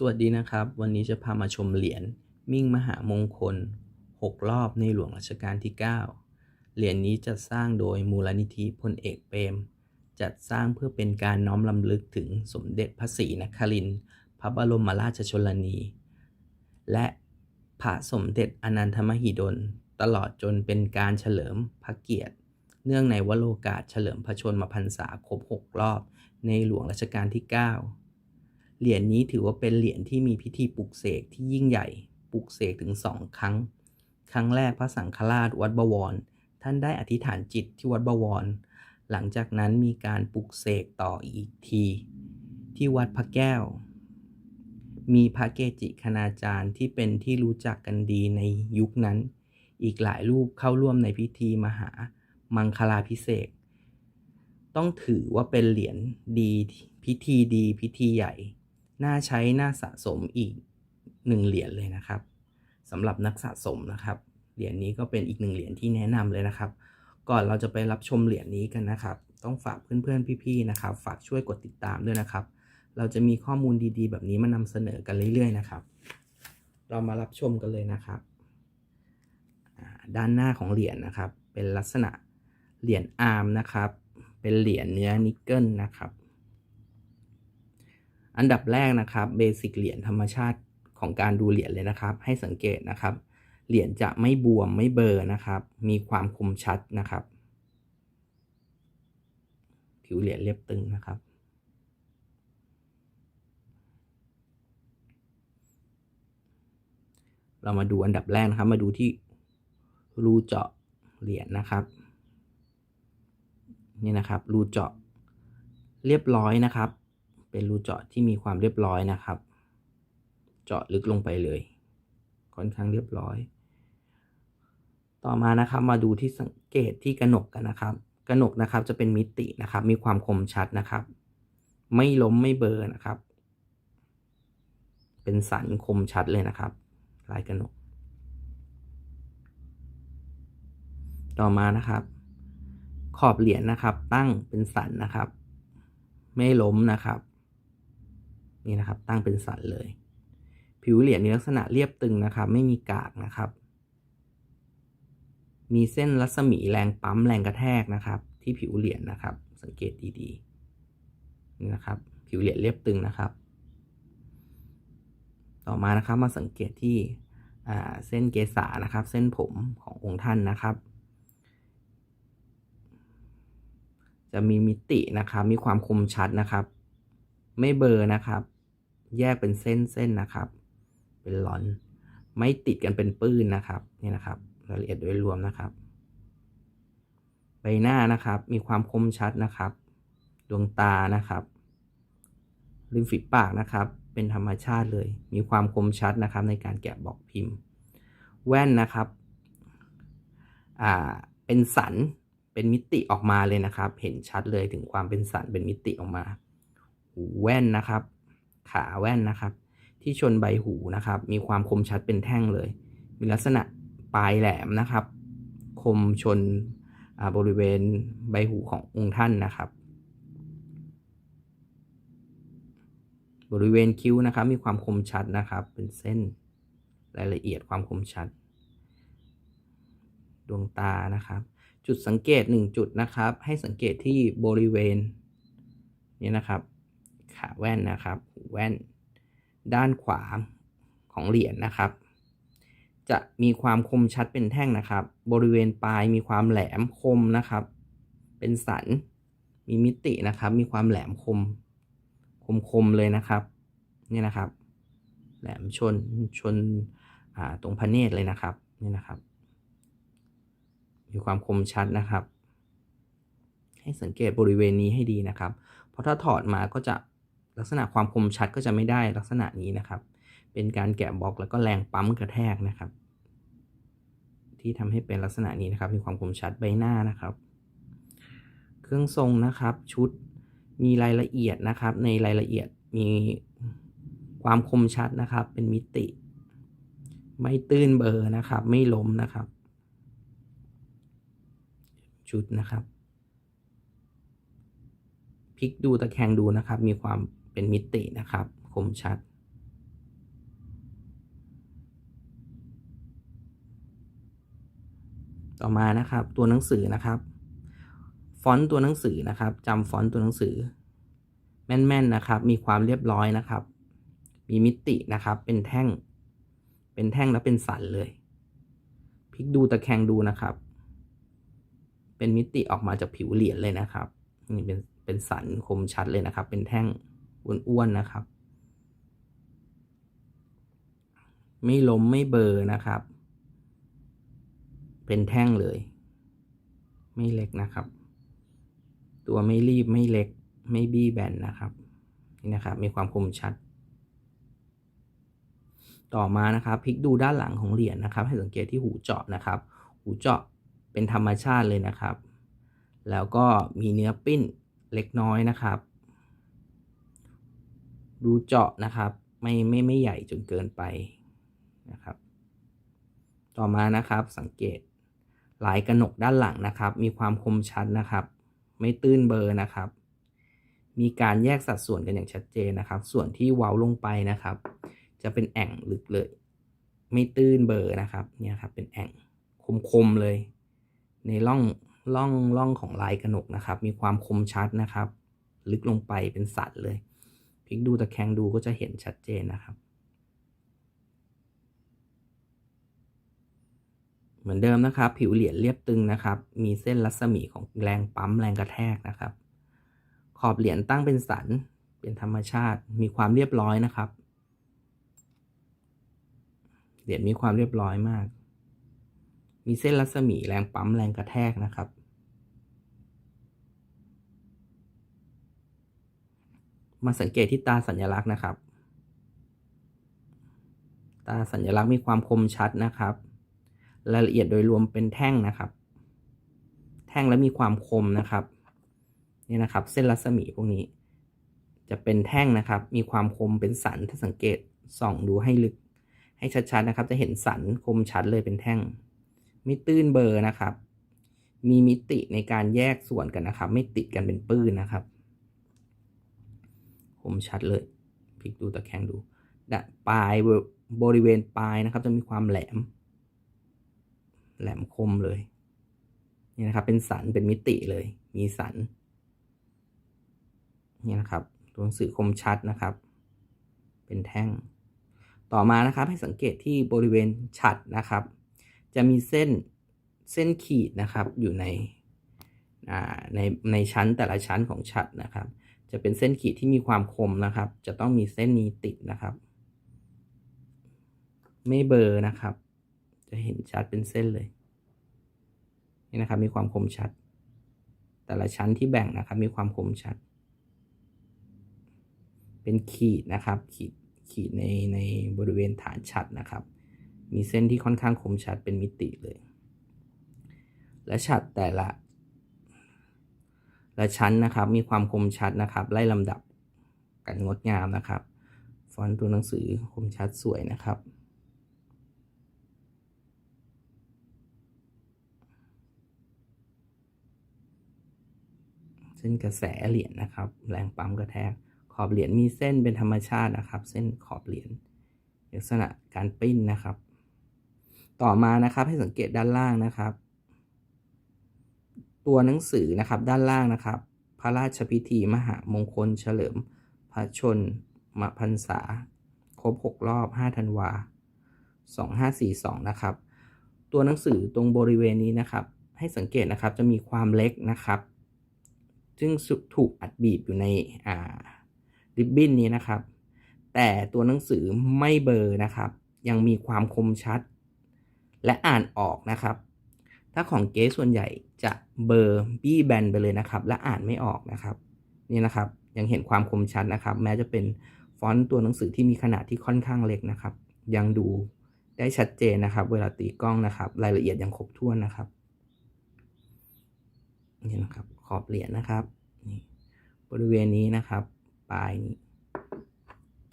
สวัสดีนะครับ วันนี้จะพามาชมเหรียญมิ่งมหามงคล 6 รอบในหลวงรัชกาลที่ 9 เหรียญนี้จัดสร้างโดยมูลนิธิพลเอกเปรม จัดสร้างเพื่อเป็นการน้อมลำลึกถึงสมเด็จพระศรีนครินทร์พระบรมราชชนนี และพระสมเด็จอนันทมหิดล ตลอดจนเป็นการเฉลิมพระเกียรติ เนื่องในวโรกาสเฉลิมพระชนมพรรษาครบ 6 รอบ ในหลวงรัชกาลที่ 9 เหรียญนี้ถือว่าเป็นเหรียญที่มีพิธีปลุกเสกที่ยิ่งใหญ่ ปลุกเสกถึงสองครั้ง ครั้งแรกพระสังฆราชวัดบวร ท่านได้อธิษฐานจิตที่วัดบวร หลังจากนั้นมีการปลุกเสกต่ออีกที ที่วัดพระแก้ว มีพระเกจิคณาจารย์ที่เป็นที่รู้จักกันดีในยุคนั้น อีกหลายรูปเข้าร่วมในพิธีมหามังคลาพิเศษ ต้องถือว่าเป็นเหรียญดีพิธีดีพิธีใหญ่ น่าใช้น่าสะสมอีกหนึ่งเหรียญเลยนะครับสำหรับนักสะสมนะครับ เหรียญนี้ก็เป็นอีกหนึ่งเหรียญที่แนะนำเลยนะครับ ก่อนเราจะไปรับชมเหรียญนี้กันนะครับ ต้องฝากเพื่อนๆพี่ๆนะครับ ฝากช่วยกดติดตามด้วยนะครับ เราจะมีข้อมูลดีๆ แบบนี้มานำเสนอกันเรื่อยๆนะครับ เรามารับชมกันเลยนะครับด้านหน้าของเหรียญนะครับ เป็นลักษณะเหรียญอาร์มนะครับ เป็นเหรียญเนื้อนิกเกิลนะครับ อันดับแรกนะครับเบสิกเหรียญธรรมชาติของการดูเหรียญเลยนะครับ ให้สังเกตนะครับ เหรียญจะไม่บวมไม่เบอร์นะครับ มีความคมชัดนะครับ ผิวเหรียญเรียบตึงนะครับ เรามาดูอันดับแรกนะครับ มาดูที่รูเจาะเหรียญนะครับ นี่นะครับ รูเจาะเรียบร้อยนะครับ เป็นรูเจาะที่มีความเรียบร้อยนะครับ เจาะลึกลงไปเลย ค่อนข้างเรียบร้อย ต่อมานะครับมาดูที่สังเกตที่กระหนกกันนะครับกระหนกนะครับจะเป็นมิตินะครับ มีความคมชัดนะครับ ไม่ล้มไม่เบอร์นะครับ เป็นสันคมชัดเลยนะครับ ลายกระหนก ต่อมานะครับ ขอบเหรียญนะครับ ตั้งเป็นสันนะครับ ไม่ล้มนะครับ นี่นะครับ ตั้งเป็นสันเลย ผิวเหรียญมีลักษณะเรียบตึงนะครับ ไม่มีกากนะครับ มีเส้นรัศมีแรงปั๊มแรงกระแทกนะครับ ที่ผิวเหรียญนะครับ สังเกตดีๆนี่นะครับ ผิวเหรียญเรียบตึงนะครับ ต่อมานะครับมาสังเกตที่เส้นเกษานะครับ เส้นผมขององค์ท่านนะครับ จะมีมิตินะครับ มีความคมชัดนะครับ ไม่เบอร์นะครับ แยกเป็นเส้นเส้นนะครับ เป็นหลอน ไม่ติดกันเป็นปื้นนะครับนี่นะครับรายละเอียดโดยรวมนะครับ ใบหน้านะครับมีความคมชัดนะครับ ดวงตานะครับริมฝีปากนะครับ เป็นธรรมชาติเลย มีความคมชัดนะครับ ในการแกะบอกพิมพ์ แว่นนะครับอ่าเป็นสันเป็นมิติออกมาเลยนะครับ เห็นชัดเลยถึงความเป็นสันเป็นมิติออกมาหูแว่นนะครับ ขาแว่นนะครับ ที่ชนใบหูนะครับ มีความคมชัดเป็นแท่งเลย มีลักษณะปลายแหลมนะครับ คมชนบริเวณใบหูขององค์ท่านนะครับ บริเวณคิ้วนะครับ มีความคมชัดนะครับ เป็นเส้นรายละเอียดความคมชัด ดวงตานะครับ จุดสังเกต 1 จุดนะครับ ให้สังเกตที่บริเวณ นี้นะครับ ขาแว่นนะครับแว่น ด้านขวาของเหรียญนนะครับ จะมีความคมชัดเป็นแท่งนะครับ บริเวณปลายมีความแหลมคมนะครับ เป็นสัน มีมิตินะครับ มีความแหลมคม คมคมเลยนะครับ นี่นะครับ แหลมชนชนตรงพระเนตรเลยนะครับ นี่นะครับ มีความคมชัดนะครับให้สังเกตบริเวณนี้ให้ดีนะครับ เพราะถ้าถอดมาก็จะ ลักษณะความคมชัดก็จะไม่ได้ลักษณะนี้นะครับ เป็นการแกะบล็อกแล้วก็แรงปั๊มกระแทกนะครับ ที่ทำให้เป็นลักษณะนี้นะครับ มีความคมชัดใบหน้านะครับ เครื่องทรงนะครับชุดมีรายละเอียดนะครับ ในรายละเอียดมีความคมชัดนะครับ เป็นมิติ ไม่ตื้นเบอร์นะครับ ไม่ล้มนะครับ ชุดนะครับพลิกดูตะแคงดูนะครับ มีความ เป็นมิตินะครับ คมชัด ต่อมานะครับตัวหนังสือนะครับ ฟอนต์ตัวหนังสือนะครับจำฟอนต์ตัวหนังสือ แม่นๆนะครับ มีความเรียบร้อยนะครับ มีมิตินะครับ เป็นแท่ง เป็นแท่งและเป็นสันเลยพลิกดูตะแคงดูนะครับ เป็นมิติออกมาจากผิวเหรียญเลยนะครับนี่เป็นเป็นสันคมชัดเลยนะครับ เป็นแท่ง อ้วนๆนะครับ ไม่ล้มไม่เบอร์นะครับ เป็นแท่งเลย ไม่เล็กนะครับ ตัวไม่รีบไม่เล็ก ไม่บี้แบนนะครับนี่นะครับ มีความคมชัด ต่อมานะครับพลิกดูด้านหลังของเหรียญนะครับ ให้สังเกตที่หูเจาะนะครับ หูเจาะเป็นธรรมชาติเลยนะครับ แล้วก็มีเนื้อปิ้นเล็กน้อยนะครับ ดูเจาะนะครับ ไม่ไม่ไม่ใหญ่จนเกินไปนะครับ ต่อมานะครับสังเกตลายกระหนกด้านหลังนะครับ มีความคมชัดนะครับ ไม่ตื้นเบอร์นะครับ มีการแยกสัดส่วนกันอย่างชัดเจนนะครับ ส่วนที่เว้าลงไปนะครับ จะเป็นแอ่งลึกเลย ไม่ตื้นเบอร์นะครับเนี่ยครับเป็นแอ่งคมๆเลย ในร่องร่องร่องของลายกระหนกนะครับ มีความคมชัดนะครับ ลึกลงไปเป็นสัตว์เลย พลิกดูตะแคงดูก็จะเห็นชัดเจนนะครับ เหมือนเดิมนะครับ ผิวเหรียญเรียบตึงนะครับ มีเส้นรัศมีของแรงปั๊มแรงกระแทกนะครับ ขอบเหรียญตั้งเป็นสัน เป็นธรรมชาติ มีความเรียบร้อยนะครับ เหรียญมีความเรียบร้อยมาก มีเส้นรัศมีแรงปั๊มแรงกระแทกนะครับ มาสังเกตที่ตาสัญลักษณ์นะครับ ตาสัญลักษณ์มีความคมชัดนะครับ รายละเอียดโดยรวมเป็นแท่งนะครับ แท่งและมีความคมนะครับนี่นะครับ เส้นรัศมีพวกนี้ จะเป็นแท่งนะครับ มีความคมเป็นสันถ้าสังเกตส่องดูให้ลึก ให้ชัดๆนะครับ จะเห็นสันคมชัดเลยเป็นแท่งไม่ตื้นเบอร์นะครับ มีมิติในการแยกส่วนกันนะครับ ไม่ติดกันเป็นปื้นนะครับ คมชัดเลยพลิกดูตะแคงดูปลายบริเวณปลายนะครับ จะมีความแหลม แหลมคมเลยนี่นะครับ เป็นสันเป็นมิติเลย มีสันนี่นะครับตัวหนังสือคมชัดนะครับ เป็นแท่ง ต่อมานะครับ ให้สังเกตที่บริเวณฉัดนะครับ จะมีเส้นเส้นขีดนะครับอยู่ในในในชั้นแต่ละชั้นของฉัดนะครับ จะเป็นเส้นขีดที่มีความคมนะครับ จะต้องมีเส้นนี้ติดนะครับ ไม่เบอร์นะครับ จะเห็นชัดเป็นเส้นเลย นี่นะครับ มีความคมชัด แต่ละชั้นที่แบ่งนะครับ มีความคมชัด เป็นขีดนะครับ ขีดขีดในในบริเวณฐานชัดนะครับ มีเส้นที่ค่อนข้างคมชัดเป็นมิติเลย และฉัดแต่ละ และชั้นนะครับ มีความคมชัดนะครับ ไล่ลำดับกันงดงามนะครับ ฟอนต์ตัวหนังสือคมชัดสวยนะครับเส้นกระแสเหรียญนะครับ แรงปั๊มกระแทก ขอบเหรียญมีเส้นเป็นธรรมชาตินะครับ เส้นขอบเหรียญลักษณะการปิ้นนะครับ ต่อมานะครับให้สังเกตด้านล่างนะครับ ตัวหนังสือนะครับด้านล่างนะครับ พระราชพิธีมหามงคลเฉลิม พระชนมพรรษา ครบ 6 รอบ 5 ธันวา 2542 นะครับ ตัวหนังสือตรงบริเวณนี้นะครับ ให้สังเกตนะครับจะมีความเล็กนะครับซึ่งถูกอัดบีบอยู่ในอ่าริบบิ้นนี้นะครับ แต่ตัวหนังสือไม่เบลอนะครับ ยังมีความคมชัด และอ่านออกนะครับ ถ้าของเก๊ส่วนใหญ่จะเบอร์บี้แบนไปเลยนะครับ และอ่านไม่ออกนะครับ นี่นะครับ ยังเห็นความคมชัดนะครับ แม้จะเป็นฟอนต์ตัวหนังสือที่มีขนาดที่ค่อนข้างเล็กนะครับ ยังดูได้ชัดเจนนะครับ เวลาตีกล้องนะครับ รายละเอียดยังครบถ้วนนะครับนี่นะครับ ขอบเหรียญนะครับนี่บริเวณนี้นะครับ ปลายนี้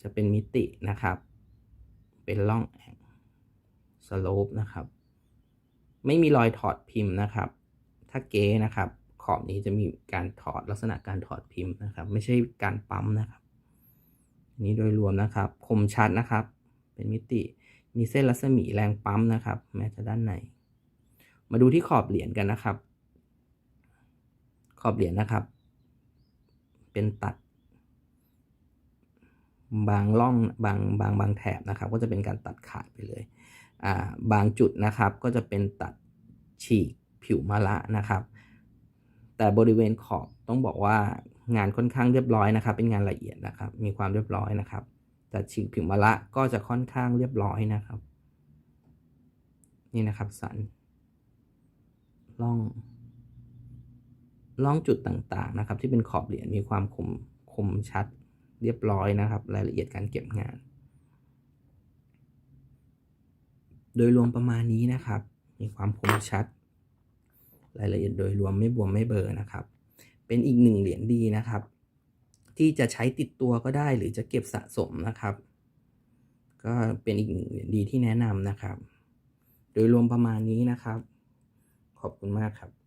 จะเป็นมิตินะครับ เป็นร่องแอ่งสโลปนะครับ ไม่มีรอยถอดพิมพ์นะครับ ถ้าเก๊นะครับ ขอบนี้จะมีการถอดลักษณะการถอดพิมพ์นะครับ ไม่ใช่การปั๊มนะครับนี้โดยรวมนะครับ คมชัดนะครับ เป็นมิติมีเส้นรัศมีแรงปั๊มนะครับ แม้จะด้านใน มาดูที่ขอบเหรียญกันนะครับ ขอบเหรียญนะครับ เป็นตัด บางร่องบางบางบางแถบนะครับ ก็จะเป็นการตัดขาดไปเลย บางจุดนะครับก็จะเป็นตัดฉีกผิวมะละนะครับ แต่บริเวณขอบต้องบอกว่างานค่อนข้างเรียบร้อยนะครับ เป็นงานละเอียดนะครับ มีความเรียบร้อยนะครับ แต่ฉีกผิวมะละก็จะค่อนข้างเรียบร้อยนะครับ นี่นะครับสันล่องล่องจุดต่างๆนะครับ ที่เป็นขอบเหรียญมีความคมคมชัดเรียบร้อยนะครับ รายละเอียดการเก็บงาน โดยรวมประมาณนี้นะครับ มีความคมชัด รายละเอียดโดยรวมไม่บวมไม่เบลอนะครับ เป็นอีกหนึ่งเหรียญดีนะครับ ที่จะใช้ติดตัวก็ได้หรือจะเก็บสะสมนะครับ ก็เป็นอีกหนึ่งเหรียญดีที่แนะนำนะครับ โดยรวมประมาณนี้นะครับ ขอบคุณมากครับ